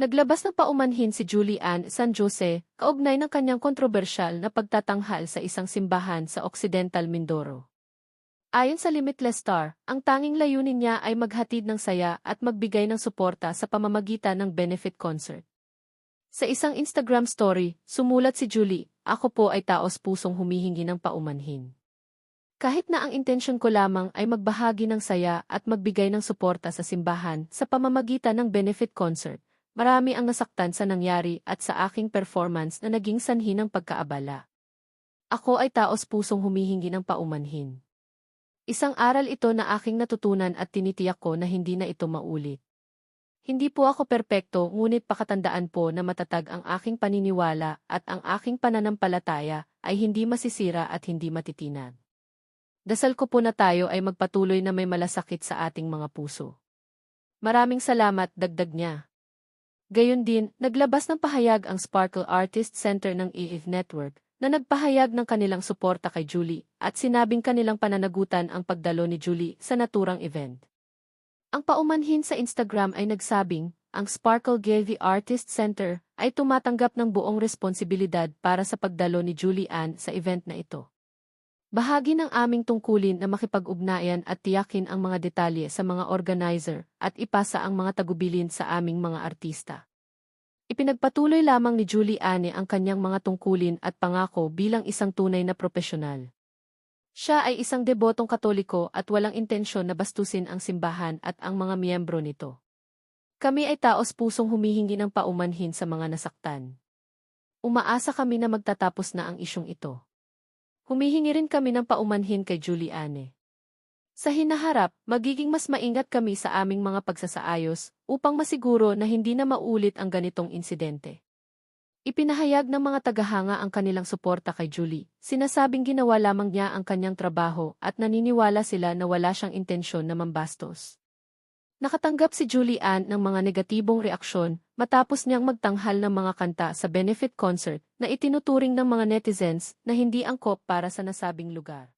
Naglabas ng paumanhin si Julie Ann San Jose, kaugnay ng kanyang kontrobersyal na pagtatanghal sa isang simbahan sa Occidental Mindoro. Ayon sa Limitless Star, ang tanging layunin niya ay maghatid ng saya at magbigay ng suporta sa pamamagitan ng benefit concert. Sa isang Instagram story, sumulat si Julie, ako po ay taos pusong humihingi ng paumanhin. Kahit na ang intensyon ko lamang ay magbahagi ng saya at magbigay ng suporta sa simbahan sa pamamagitan ng benefit concert, marami ang nasaktan sa nangyari at sa aking performance na naging sanhi ng pagkaabala. Ako ay taos pusong humihingi ng paumanhin. Isang aral ito na aking natutunan at tinitiyak ko na hindi na ito maulit. Hindi po ako perpekto ngunit pakatandaan po na matatag ang aking paniniwala at ang aking pananampalataya ay hindi masisira at hindi matitinag. Dasal ko po na tayo ay magpatuloy na may malasakit sa ating mga puso. Maraming salamat dagdag niya. Gayon din, naglabas ng pahayag ang Sparkle Artist Center ng EF Network na nagpahayag ng kanilang suporta kay Julie at sinabing kanilang pananagutan ang pagdalo ni Julie sa naturang event. Ang paumanhin sa Instagram ay nagsabing, ang Sparkle Gavy Artist Center ay tumatanggap ng buong responsibilidad para sa pagdalo ni Julie Ann sa event na ito. Bahagi ng aming tungkulin na makipag-ugnayan at tiyakin ang mga detalye sa mga organizer at ipasa ang mga tagubilin sa aming mga artista. Ipinagpatuloy lamang ni Julie Anne ang kanyang mga tungkulin at pangako bilang isang tunay na propesyonal. Siya ay isang debotong katoliko at walang intensyon na bastusin ang simbahan at ang mga miyembro nito. Kami ay taos pusong humihingi ng paumanhin sa mga nasaktan. Umaasa kami na magtatapos na ang isyong ito. Humihingi rin kami ng paumanhin kay Juliane. Sa hinaharap, magiging mas maingat kami sa aming mga pagsasaayos upang masiguro na hindi na maulit ang ganitong insidente. Ipinahayag ng mga tagahanga ang kanilang suporta kay Julie. Sinasabing ginawa lamang niya ang kanyang trabaho at naniniwala sila na wala siyang intensyon na mambastos. Nakatanggap si Julie Ann ng mga negatibong reaksyon matapos niyang magtanghal ng mga kanta sa benefit concert na itinuturing ng mga netizens na hindi angkop para sa nasabing lugar.